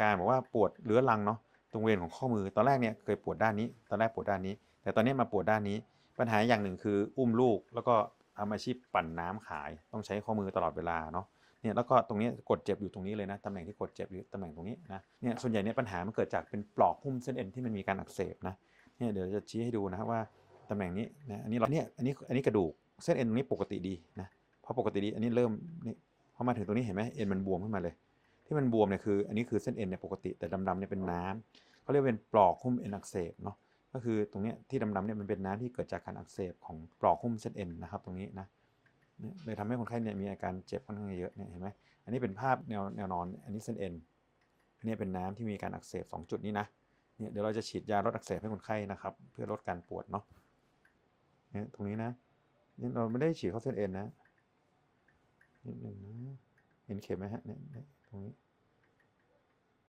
การบอกว่าปวดเรื้อรังเนาะตรงบริเวณของข้อมือตอนแรกเนี่ยเคยปวดด้านนี้ ตอนแรกปวดด้านนี้ แต่ตอนนี้มาปวดด้านนี้ ปัญหาอย่างหนึ่งคืออุ้มลูก แล้วก็ทำอาชีพปั่นน้ำขาย ต้องใช้ข้อมือตลอดเวลาเนาะเนี่ยแล้วก็ตรงนี้กดเจ็บอยู่ตรงนี้เลยนะตำแหน่งที่กดเจ็บอยู่ตำแหน่งตรงนี้นะเนี่ยส่วนใหญ่เนี่ยปัญหามันเกิดจากเป็นปลอกหุ้มเส้นเอ็นที่มันมีการอักเสบนะเนี่ยเดี๋ยวจะชี้ให้ดูนะครับว่าตำแหน่งนี้นะอันนี้เราเนี่ยอันนี้อันนี้กระดูกเส้นเอ็นตรงนี้ปกติดีนะพอปกติดีอันนี้เริ่มนี่พอมาถึงตรงนี้เห็นไหมเอ็นมันบวมขึ้นมาเลย ที่มันบวมเนี่ยคือ อันนี้คือเส้นเอ็นเนี่ยปกติแต่ดำๆเนี่ยเป็นน้ำเขาเรียกเป็นปลอกหุ้มเอ็นอักเสบเนาะก็คือตรงเนี้ยที่ดำๆเนี่ยมันเป็นน้ำที่เกิดจากการอักเสบของปลอกหุ้มเส้นเอ็นนะครับ ตรงนี้นะเลยทำให้คนไข้เนี่ยมีอาการเจ็บค่อนข้างเยอะเนี่ยเห็นไหมอันนี้เป็นภาพแนวแนวนอน อันนี้เส้นเอ็นอันนี้เป็นน้ำที่มีการอักเสบสองจุดนี้นะเนี่ยเดี๋ยวเราจะฉีดยาลดอักเสบให้คนไข้นะครับ เพื่อลดการปวดเนาะเนี่ยตรงนี้นะนี่เราไม่ได้ฉีดเข้าเส้นเอ็นนะนิดหนึ่งนะ เห็นเข็มไหมฮะเนี่ยตรงนี้